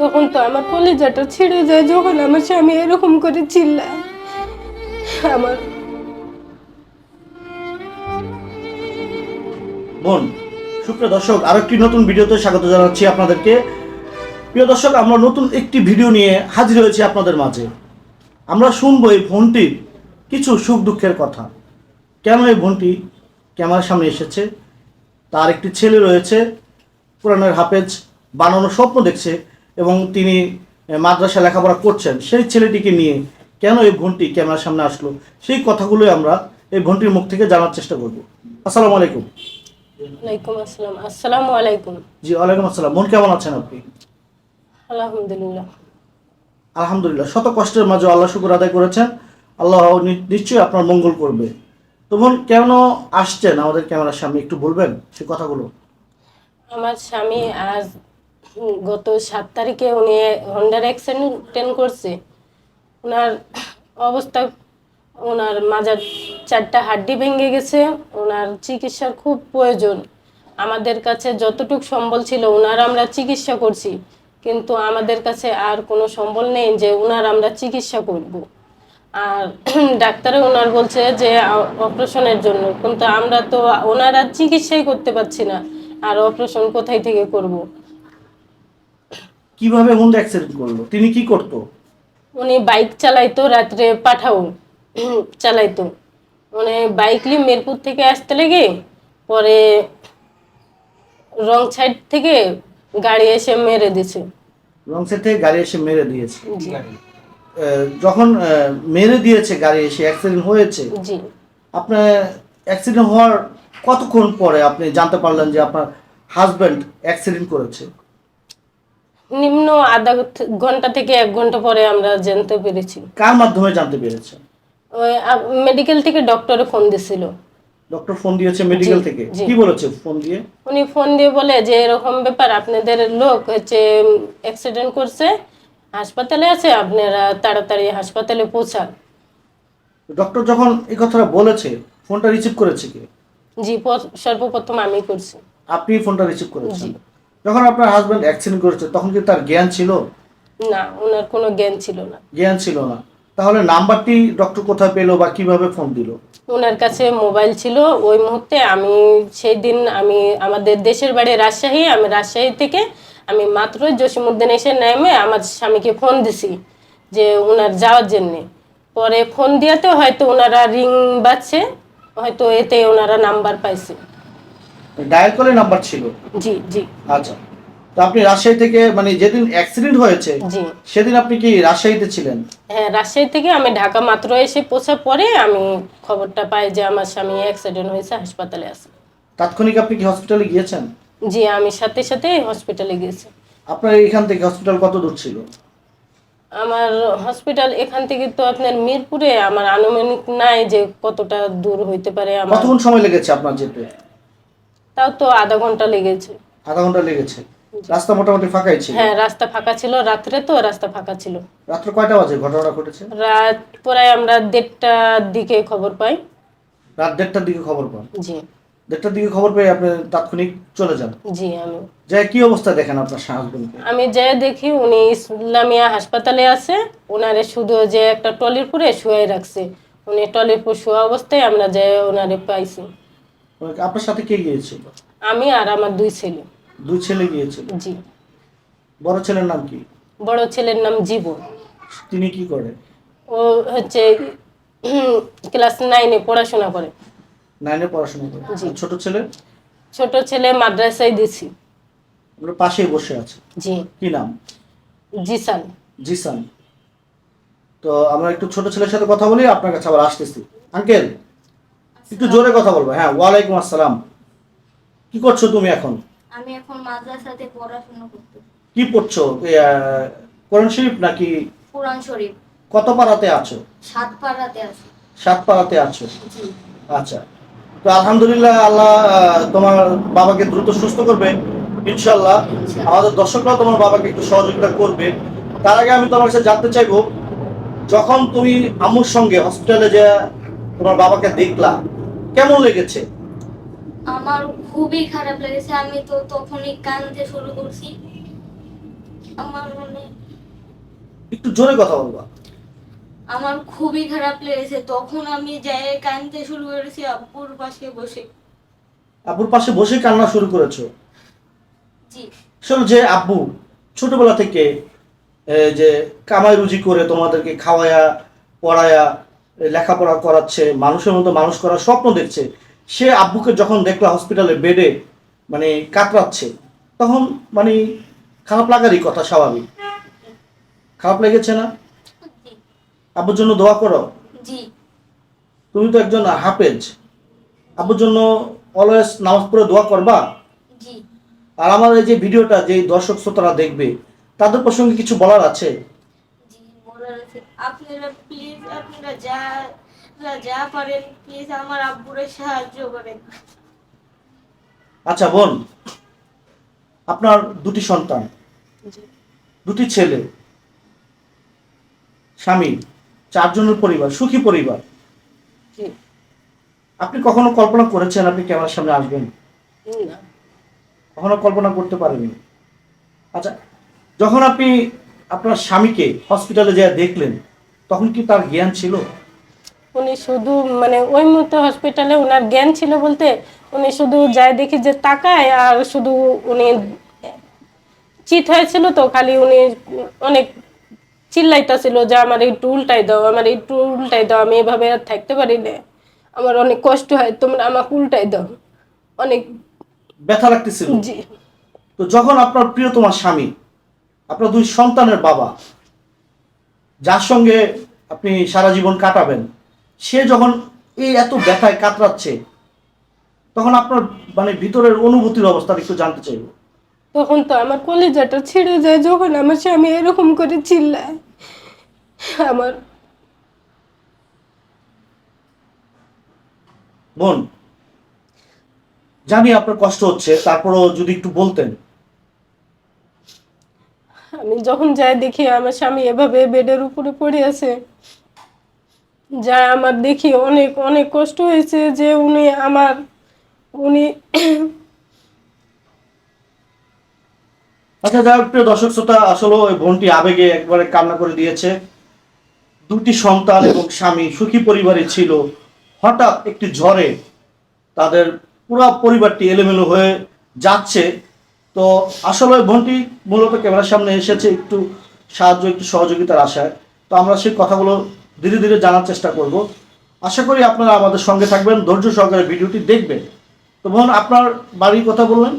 তখন তো আমার কলেজাটা ছিঁড়ে যায় যখন আমার স্বামী এরকম করে চিল্লায়। আমার বোন, সুপ্রিয় দর্শক, আরও একটি নতুন ভিডিওতে স্বাগত জানাচ্ছি আপনাদেরকে। প্রিয় দর্শক, আমরা নতুন একটি ভিডিও নিয়ে হাজির হয়েছি আপনাদের মাঝে। আমরা শুনব এই বোনটির কিছু সুখ দুঃখের কথা। কেন এই বোনটি ক্যামেরার সামনে এসেছে? তার একটি ছেলে রয়েছে কোরআনের হাফেজ, বানানোর স্বপ্ন দেখছে। এবং তিনি মাদ্রাসা লেখাপড়া করছেন সেই ছেলেটিকে নিয়ে কেন এই বোনটি ক্যামেরার সামনে আসলো? সেই কথাগুলোই আমরা এই ঘন্টির মুখ থেকে জানার চেষ্টা করব। আসসালামু আলাইকুম। ওয়ালাইকুম আসসালাম। আসসালামু আলাইকুম। জি ওয়ালাইকুম আসসালাম। মন কেমন আছেন আপনি? আলহামদুলিল্লাহ। আলহামদুলিল্লাহ। শত কষ্টের মাঝে আল্লাহ শুকুর আদায় করেছেন। আল্লাহ নিশ্চয়ই আপনার মঙ্গল করবে। তো বোন কেন আসছেন? আমাদের ক্যামেরার সামনে একটু বলবেন সে কথাগুলো। আমার স্বামী আজ গত সাত তারিখে উনি হন্ডার অ্যাক্সিডেন্ট করছে। ওনার অবস্থা ওনার মাজার চারটা হাড্ডি ভেঙে গেছে। ওনার চিকিৎসার খুব প্রয়োজন। আমাদের কাছে যতটুক সম্বল ছিল ওনার আমরা চিকিৎসা করছি। কিন্তু আমাদের কাছে আর কোনো সম্বল নেই যে ওনার আমরা চিকিৎসা করব। আর ডাক্তারে ওনার বলছে যে, অপারেশনের জন্য। কিন্তু আমরা তো ওনার আর চিকিৎসাই করতে পারছি না। আর অপারেশন কোথায় থেকে করব। কীভাবে হুন্ডা অ্যাক্সিডেন্ট করল? তিনি কি করতো? উনি বাইক চালাইতো রাত্রে পাঠাও চালাইতো। মানে বাইক নিয়ে মিরপুর থেকে আসতে লেগে পরে রং সাইড থেকে গাড়ি এসে মেরে দিছে রং সাইড থেকে গাড়ি এসে মেরে দিয়েছে? যখন মেরে দিয়েছে গাড়ি এসে অ্যাক্সিডেন্ট হয়েছে জি। আপনার অ্যাক্সিডেন্ট হওয়ার কতক্ষণ পরে আপনি জানতে পারলেন যে আপনার হাজব্যান্ড অ্যাক্সিডেন্ট করেছে? নিম্ন আধা ঘণ্টা থেকে এক ঘণ্টা পরে আমরা জানতে পেরেছি। কার মাধ্যমে জানতে পেরেছেন ওই মেডিকেল থেকে ডক্টরে ফোন দিছিল। ডক্টর ফোন দিয়েছে মেডিকেল থেকে? কি বলেছে ফোন দিয়ে? উনি ফোন দিয়ে বলে যে এরকম ব্যাপার আপনাদের লোক হচ্ছে অ্যাক্সিডেন্ট করছে হাসপাতালে আছে আপনারা তাড়াতাড়ি হাসপাতালে পৌঁছান। ডক্টর যখন এই কথাটা বলেছে ফোনটা রিসিভ করেছে কি? জি সর্বপ্রথম আমি করছি। আপনি ফোনটা রিসিভ করেছেন। যখন আপনার হাজব্যান্ড অ্যাক্সিডেন্ট করেছে তখন কি তার জ্ঞান ছিল? না ওনার কোনো জ্ঞান ছিল না। জ্ঞান ছিল না। তাহলে নাম্বারটি ডক্টর কোথায় পেল বা কীভাবে ফোন দিল? ওনার কাছে মোবাইল ছিল। ওই মুহূর্তে আমি সেই দিন আমি আমাদের দেশের বাড়ি রাজশাহী আমি রাজশাহী থেকে আমি মাত্র জসিমুদ্দিন এসে নেমে আমার স্বামীকে ফোন দিছি যে ওনার যাওয়ার জন্যে। পরে ফোন দিয়াতে হয়তো ওনারা রিং বাজছে হয়তো এতে ওনারা নাম্বার পাইছে। ডায়াল কলে নাম্বার ছিল। জি জি। আচ্ছা। তো আপনি রাজশাহী থেকে মানে যেদিন অ্যাক্সিডেন্ট হয়েছে জি। সেদিন আপনি কি রাজশাহীতে ছিলেন? হ্যাঁ রাজশাহী থেকে আমি ঢাকা মাত্র এসে পৌঁছার পরে আমি খবরটা পাই যে আমার স্বামী অ্যাক্সিডেন্ট হয়েছে হাসপাতালে আছে। তাৎক্ষণিক আপনি কি হসপিটালে গিয়েছেন? জি আমি সাথে সাথে হসপিটালে গেছি আপনার এখান থেকে হসপিটাল কত দূর ছিল? আমার হসপিটাল এখান থেকে তো আপনার মিরপুরে আমার আনুমানিক নাই যে কতটা দূর হইতে পারে আমার। কতক্ষণ সময় লেগেছে আপনার যেতে? তাও তো আধা ঘণ্টা লেগেছে। আধা ঘণ্টা লেগেছে? রাস্তা মোটামুটি ফাঁকাই ছিল? হ্যাঁ রাস্তা ফাঁকা ছিল রাত্রে তো রাস্তা ফাঁকা ছিল। রাত্র কয়টা বাজে ঘটনাটা ঘটেছে? রাত প্রায় আমরা দেড়টার দিকে খবর পাই। রাত দেড়টার দিকে খবর পান? জি। দেড়টার দিকে খবর পেয়ে আপনি তাৎক্ষণিক চলে যান? জি আমি। যে কি অবস্থা দেখেন আপনার হাজবেন্ডকে আমি যে দেখি উনি ইসলামিয়া হাসপাতালে আছে ওনারে শুধু যে একটা টলির পুরে শুয়ে রাখছে। উনি টলির পুর শোয়া অবস্থায় আমরা যে ওনারে পাইছি। আপনার সাথে কে গিয়েছিল? আমি আর আমার দুই ছেলে। দুই ছেলে গিয়েছিল? জি। বড় ছেলের নাম কি? বড় ছেলের নাম জীবন। তিনি কি করে? ও হচ্ছে ক্লাস নাইনে পড়াশোনা করে। নাইনে পড়াশোনা করে। জি। ছোট ছেলে? ছোট ছেলে মাদ্রাসায় দিছি। আমরা পাশেই বসে আছে? জি। কি নাম? জিসান। জিসান। তো আমরা একটু ছোট ছেলের সাথে কথা বলি আপনার কাছে আবার আসতেছি। আঙ্কেল? একটু জোরে কথা বলব। হ্যাঁ ওয়ালাইকুম আসসালাম। কি করছ তুমি এখন? আমি এখন মাদ্রাসাতে পড়াশোনা করতে কি পড়ছো? কোরআন শরীফ নাকি কোরআন শরীফ। কত পাড়াতে আছো? সাত পাড়াতে আছি। সাত পাড়াতে আছো? আচ্ছা। তো আলহামদুলিল্লাহ আল্লাহ তোমার বাবাকে দ্রুত সুস্থ করবে ইনশাল্লাহ আমাদের দর্শকরাও তোমার বাবাকে একটু সহযোগিতা করবে। তার আগে আমি তোমার কাছে জানতে চাইব যখন তুমি আম্মুর সঙ্গে হসপিটালে যে তোমার বাবাকে দেখলা কেমন লেগেছে? আমার খুবই খারাপ লেগেছে আমি তো তখনই কাঁদতে শুরু করছি। আমার মনে একটু জোরে কথা বলবা। আমার খুবই খারাপ লেগেছে তখন আমি যাই কাঁদতে শুরু করেছি আব্বুর পাশে বসে। আব্বুর পাশে বসে কান্না শুরু করেছ? জি। শোনো যে আব্বু ছোটবেলা থেকে যে কামাই রুজি করে তোমাদেরকে খাওয়ায়া পড়ায়া লেখাপড়া করাচ্ছে মানুষের মতো মানুষ করার স্বপ্ন দেখছে সে আব্বুকে যখন দেখলা হসপিটালে বেডে মানে কাতরাচ্ছে তখন মানে খারাপ লাগারই কথা স্বাভাবিক। খারাপ লেগেছে না? আব্বুর জন্য দোয়া করো। তুমি তো একজন হাফেজ। আব্বুর জন্য অলওয়েজ নামাজ পড়ে দোয়া করবা? আর আমার এই যে ভিডিওটা যে দর্শক শ্রোতারা দেখবে তাদের প্রসঙ্গে কিছু বলার আছে? আপনারা প্লিজ আপনারা যা যা পারেন প্লিজ আমার আব্বুরে সাহায্য করেন। আচ্ছা বোন আপনার দুটি সন্তান দুটি ছেলে স্বামী চারজনের পরিবার সুখী পরিবার। আপনি কখনো কল্পনা করেছেন আপনি ক্যামেরার সামনে আসবেন? না। কখনো কল্পনা করতে পারেননি? আচ্ছা যখন আপনি আপনার স্বামীকে হসপিটালে যা দেখলেন তখন কি তার জ্ঞান ছিল? উনি শুধু মানে ওই মুহূর্তে হসপিটালে ওনার জ্ঞান ছিল বলতে উনি শুধু যায় দেখি যে তাকায় আর শুধু উনি চিত হয়েছিল তো খালি উনি অনেক চিল্লাইতেছিল যে আমার এই উল্টাই দাও আমার এই উল্টাই দাও আমি এভাবে আর থাকতে পারি না। আমার অনেক কষ্ট হয় তোমরা আমাকে উল্টাই দাও। অনেক ব্যথা লাগতেছিল? জি। তো যখন আপনার প্রিয় তোমার স্বামী আপনার দুই সন্তানের বাবা যার সঙ্গে আপনি সারা জীবন কাটাবেন সে যখন এই এত ব্যথায় কাতরাচ্ছে তখন আপনার মানে ভিতরের অনুভূতির অবস্থা একটু জানতে চাইব। তখন তো আমার কলেজাটা ছিঁড়ে যায় যখন আমার স্বামী এরকম করে চিল্লায়। আমার বোন জানি আপনার কষ্ট হচ্ছে তারপরও যদি একটু বলতেন। আমি যখন যাই দেখি আমার স্বামী এভাবে বেডের উপরে পড়ে আছে। যা আমার দেখি অনেক অনেক কষ্ট হয়েছে যে উনি আমার উনি আচ্ছা যাই হোক, প্রিয় দর্শক শ্রোতা আসলে ওই বোনটি আবেগে একবারে কান্না করে দিয়েছে। দুটি সন্তান এবং স্বামী সুখী পরিবারে ছিল। হঠাৎ একটি ঝড়ে তাদের পুরো পরিবারটি এলোমেলো হয়ে যাচ্ছে। তো আসলে ওই বোনটি মূলত ক্যামেরার সামনে এসেছে একটু সাহায্য একটু সহযোগিতার আশায়। তো আমরা সেই কথাগুলো ধীরে ধীরে জানার চেষ্টা করব। আশা করি আপনারা আমাদের সঙ্গে থাকবেন ধৈর্য সহকারে ভিডিওটি দেখবেন। তো বোন আপনার বাড়ির কথা বললেন?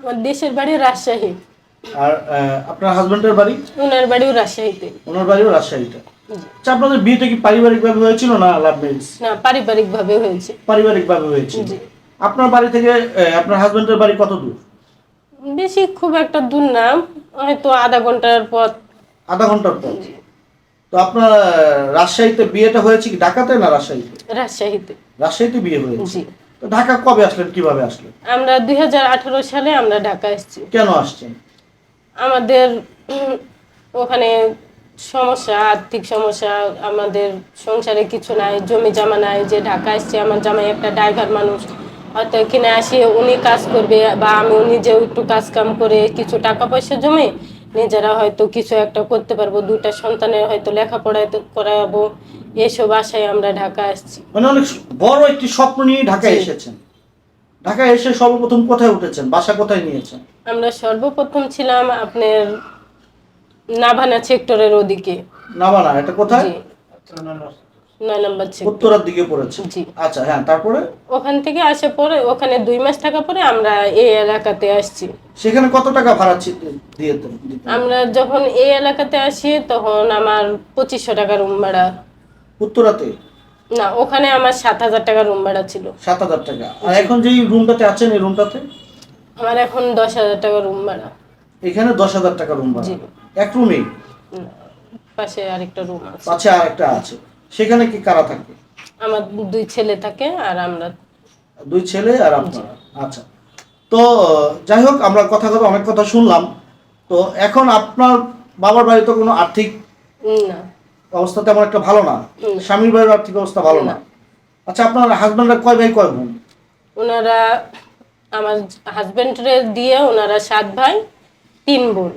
আমার দেশের বাড়ি রাজশাহী। আর আপনার হাজবেন্ডের বাড়ি? ওনার বাড়িও রাজশাহীতে। ওনার বাড়িও রাজশাহীতে। আচ্ছা আপনাদের বিয়েটা কি পারিবারিকভাবে হয়েছিল না লাভ ম্যারেজ? না পারিবারিক ভাবে হয়েছে। পারিবারিকভাবে হয়েছিল। জি। আপনার বাড়ি থেকে আপনার হাজবেন্ডের বাড়ি কত দূর? বেশি খুব একটা দূর না হয়তো আধা ঘণ্টার পথ। আধা ঘণ্টার পর তো আপনার রাজশাহীতে বিয়েটা হয়েছে কি ঢাকাতে না রাজশাহীতে? রাজশাহীতে। রাজশাহীতে বিয়ে হয়েছে। তো ঢাকা কবে আসলেন কীভাবে আসলেন? আমরা দুই হাজার আঠারো সালে আমরা ঢাকা এসেছি। কেন আসছেন? আমাদের ওখানে সমস্যা আর্থিক সমস্যা আমাদের সংসারে কিছু নাই জমি জামা নাই যে ঢাকা এসছে আমার জামাই একটা ড্রাইভার মানুষ। হয়তো এখানে আসি উনি কাজ করবে বা আমি নিজেও একটু কাজ কাম করে কিছু টাকা পয়সা জমে নিজেরা হয়তো কিছু একটা করতে পারব দুইটা সন্তানের হয়তো লেখাপড়া করাবো এসব আশায় আমরা ঢাকা আসছি। মানে অনেক বড় একটি স্বপ্ন নিয়ে ঢাকায়। এসেছেন। ঢাকায় এসে সর্বপ্রথম কোথায় উঠেছেন? বাসা কোথায় নিয়েছেন? আমরা সর্বপ্রথম ছিলাম আপনার নাভানা সেক্টরের ওদিকে। নাবানা এটা কোথায়? নয় নম্বর সেক্টর উত্তরার দিকে পড়েছে। জি। আচ্ছা হ্যাঁ তারপরে? ওখান থেকে আসার পরে ওখানে দুই মাস থাকার পরে আমরা এই এলাকাতে আসছি। সেখানে কত টাকা ভাড়া ছি- দিয়ে দিতেন- দিতেন? আমরা যখন এই এলাকাতে আসি তখন আমার পঁচিশশো টাকা রুম ভাড়া। উত্তরাতে? না ওখানে আমার সাত হাজার টাকা রুম ভাড়া ছিল। সাত হাজার টাকা। আর এখন যেই রুমটাতে আছেন এই রুমটাতে আমার এখন দশ হাজার টাকা রুম ভাড়া। এখানে দশ হাজার টাকা রুম ভাড়া। এক উম, পাশে আরেকটা রুম আছে। পাশে আর একটা আছে। সেখানে কি কারা থাকে আমার দুই ছেলে থাকে আর আমরা। দুই ছেলে আর আপনারা। আচ্ছা। তো যাই হোক আমরা কথা কথা অনেক কথা শুনলাম। তো এখন আপনার বাবার বাড়িতে কোনো আর্থিক না। অবস্থা তেমন একটা ভালো না। স্বামীর বাড়ির আর্থিক অবস্থা ভালো না। না। আচ্ছা আপনার হাজব্যান্ডরা কয় ভাই কয় বোন? ওনারা আমার হাজবেন্ডরে দিয়ে ওনারা সাত ভাই তিন বোন।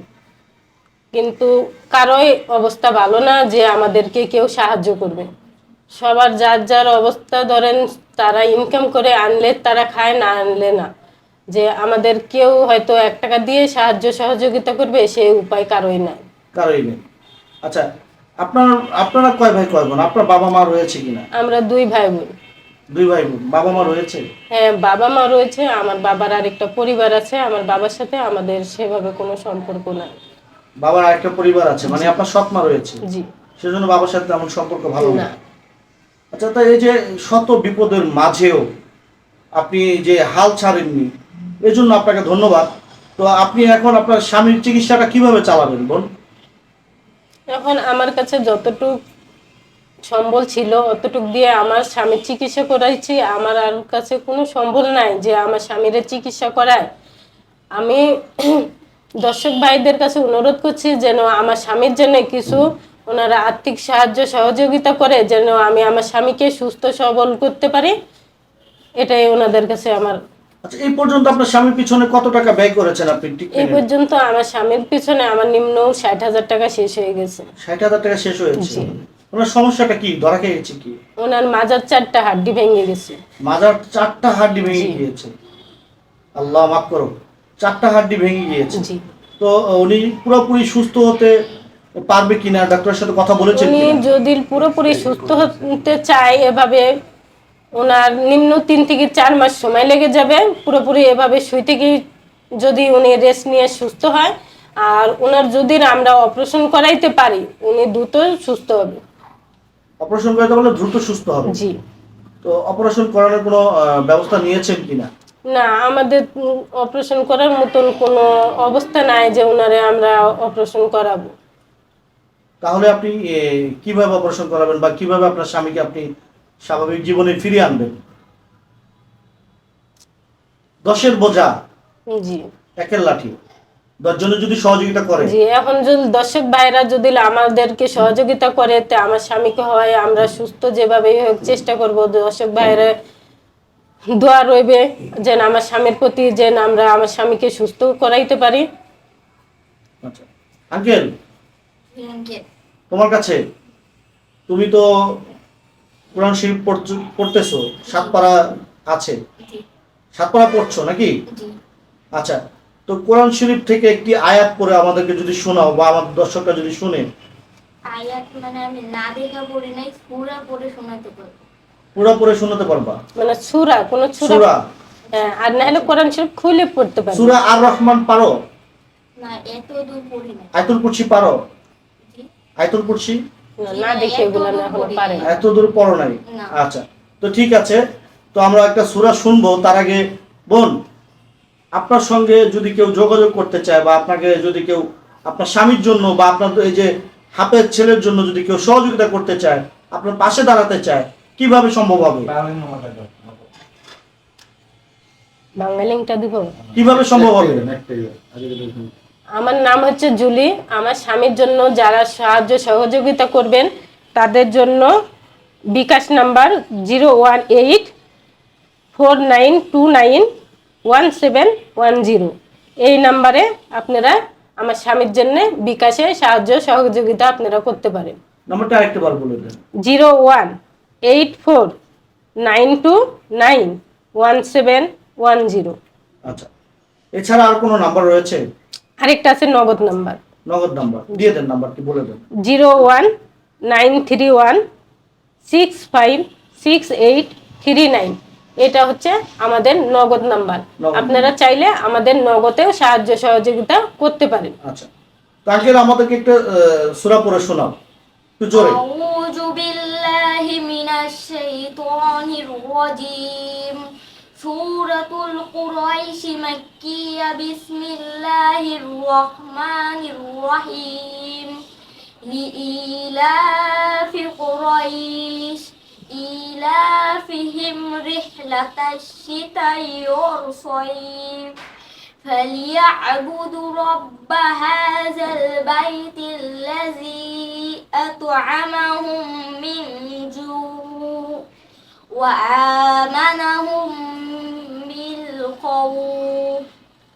কিন্তু কারোই অবস্থা ভালো না যে আমাদেরকে কেউ সাহায্য করবে। সবার যার যার অবস্থা ধরেন তারা ইনকাম করে আনলে তারা খায় না আনলে না। যে আমাদের কেউ হয়তো এক টাকা দিয়ে সাহায্য সহযোগিতা করবে সেই উপায় কারোই নাই। কারোই নেই। আচ্ছা আপনার আপনারা কয় ভাই কয় বোন? আপনার বাবা মা রয়েছে কিনা? আমরা দুই ভাই বোন। দুই ভাই বোন। বাবা মা রয়েছে? হ্যাঁ বাবা মা রয়েছে আমার বাবার আরেকটা পরিবার আছে আমার বাবার সাথে আমাদের সেভাবে কোনো সম্পর্ক নাই। বাবার আরেকটা পরিবার আছে মানে আপনার সৎ মা রয়েছে। জি। সেজন্য বাবার সাথে তেমন সম্পর্ক ভালো না। না আচ্ছা তাই এই যে শত বিপদের মাঝেও আপনি যে হাল ছাড়েননি এই জন্য আপনাকে ধন্যবাদ। তো আপনি এখন আপনার স্বামীর চিকিৎসাটা কীভাবে চালাবেন বোন এখন আমার কাছে যতটুক সম্বল ছিল অতটুক দিয়ে আমার স্বামীর চিকিৎসা করাইছি। আমার আর কাছে কোনো সম্বল নাই যে আমার স্বামীর চিকিৎসা করায়। আমি দর্শক ভাইদের কাছে অনুরোধ করছি যেন আমার স্বামীর জন্য কিছু ওনারা আর্থিক সাহায্য সহযোগিতা করে যেন আমি আমার স্বামীকে সুস্থ সবল করতে পারি। এটাই ওনাদের কাছে আমার আচ্ছা এই পর্যন্ত আপনার স্বামীর পিছনে কত টাকা ব্যয় করেছেন আপনি? এই পর্যন্ত আমার স্বামীর পিছনে আমার নিম্ন ষাট হাজার টাকা শেষ হয়ে গেছে। ষাট হাজার টাকা শেষ হয়েছে। ওনার সমস্যাটা কি? ধরা খেয়েছে কি? ওনার মাজার চারটা হাড্ডি ভেঙে গেছে। মাজার চারটা হাড্ডি ভেঙে। গিয়েছে। আল্লাহ মাফ করো চারটা হাড্ডি ভেঙে গিয়েছে। জি। তো উনি পুরোপুরি সুস্থ হতে পারবে কিনা ডাক্তারের সাথে কথা বলেছেন উনি যদি পুরোপুরি সুস্থ হতে চায় এভাবে ওনার নিম্ন তিন থেকে চার মাস সময় লেগে যাবে পুরোপুরি এভাবে শুই থেকে যদি উনি রেস্ট নিয়ে সুস্থ হয় আর ওনার যদি আমরা অপারেশন করাইতে পারি উনি দ্রুত সুস্থ হবে। অপারেশন করতে পারলে দ্রুত সুস্থ হবে। জি। তো অপারেশন করানোর কোনো ব্যবস্থা নিয়েছেন কিনা? না আমাদের অপারেশন করার মতন কোনো অবস্থা নাই যে ওনারে আমরা অপারেশন করাবো। তাহলে আপনি কীভাবে অপারেশন করাবেন বা কীভাবে আপনার স্বামীকে আপনি স্বাভাবিক জীবনে ফিরিয়ে আনবেন? দশের বোঝা। জি। একের লাঠি। দশজনে যদি সহযোগিতা করে। জি এখন যদি দর্শক ভাইরা যদি আমাদেরকে সহযোগিতা করে তে আমার স্বামীকে হয় আমরা সুস্থ যেভাবে হোক চেষ্টা করব দর্শক ভাইরা দোয়া রইবে যেন আমার স্বামীর প্রতি যেন আমরা আমার স্বামীকে সুস্থ করাইতে পারি। আচ্ছা। আঙ্কেল তোমার কাছে তুমি তো কোরআন শরীফ পড়ছ- পড়তেছো সাতপাড়া আছে। সাতপাড়া পড়ছো নাকি? আচ্ছা তো কোরআন শরীফ থেকে একটি আয়াত পড়ে আমাদেরকে যদি শোনাও বা আমার দর্শকরা যদি শুনে। আয়াত মানে আমি না দেখা পড়ি নাই পুরা পড়ে শোনাতে পারব। পুরো পড়ে শোনাতে পারবা মানে সুরা কোন সূরা হ্যাঁ, আর না হলে কোরআন শরীফ খুলে পড়তে পারি সূরা আর রহমান পারো? না এত দূর পড়ি নাই। আয়তুল কুরসি পারো? জি। আয়তুল কুরসি? না, না দেখে এগুলো না এখনও পারে না। এত দূর পড়ো নাই? আচ্ছা তো ঠিক আছে তো আমরা একটা সূরা শুনব তার আগে বোন আপনার সঙ্গে যদি কেউ যোগাযোগ করতে চায় বা আপনাকে যদি কেউ আপনার স্বামীর জন্য বা আপনার এই যে হাফের ছেলের জন্য যদি কেউ সহযোগিতা করতে চায় আপনার পাশে দাঁড়াতে চায় কীভাবে সম্ভব হবে? দিব? কীভাবে সম্ভব হবে? আমার নাম হচ্ছে জুলি। আমার স্বামীর জন্য যারা সাহায্য সহযোগিতা করবেন তাদের জন্য bKash number zero one eight four nine two nine one seven one zero. এই নাম্বারে আপনারা আমার স্বামীর জন্য বিকাশে সাহায্য সহযোগিতা আপনারা করতে পারেন। নাম্বারটা আরেকটা বার বলে দেন। Zero one eight four nine two nine one seven one zero. আচ্ছা এছাড়া আর কোনো নাম্বার রয়েছে? আরেকটা আছে নগদ নাম্বার। নগদ নাম্বার দিয়ে দেন নাম্বারটি বলে দেন। Zero one nine three one six five six eight three nine এটা হচ্ছে আমাদের নগদ নাম্বার। আপনারা চাইলে আমাদের নগদেও সাহায্য সহযোগিতা করতে পারেন। আচ্ছা তাহলে আমাদেরকে একটা সুরা পড়ে শোনাও। একটু জোরে। আউযু বিল من الشيطان الرجيم. سورة القريش مكية بسم الله الرحمن الرحيم. لإيلاف قريش إيلافهم رحلة الشتاء والصيف فليعبدوا رب هذا البيت الذي أطعمهم من جوع وآمنهم من خوف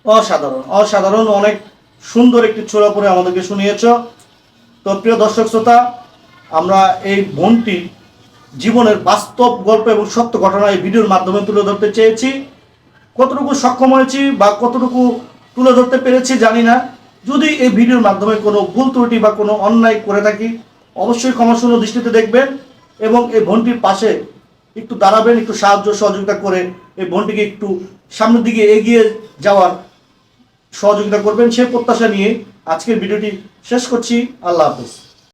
অসাধারণ অসাধারণ অনেক সুন্দর একটি ছোড়া পরে আমাদেরকে শুনিয়েছ তো প্রিয় দর্শক শ্রোতা আমরা এই বোনটি জীবনের বাস্তব গল্প এবং সত্য ঘটনা এই ভিডিওর মাধ্যমে তুলে ধরতে চেয়েছি কতটুকু সক্ষম হয়েছি বা কতটুকু তুলে ধরতে পেরেছি জানি না যদি এই ভিডিওর মাধ্যমে কোনো ভুল ত্রুটি বা কোনো অন্যায় করে থাকি, অবশ্যই ক্ষমাশূন্য দৃষ্টিতে দেখবেন এবং এই বোনটির পাশে একটু দাঁড়াবেন, একটু সাহায্য সহযোগিতা করে এই বোনটিকে একটু সামনের দিকে এগিয়ে যাওয়ার সহযোগিতা করবেন। সে প্রত্যাশা নিয়ে আজকের ভিডিওটি শেষ করছি। আল্লাহ হাফেজ।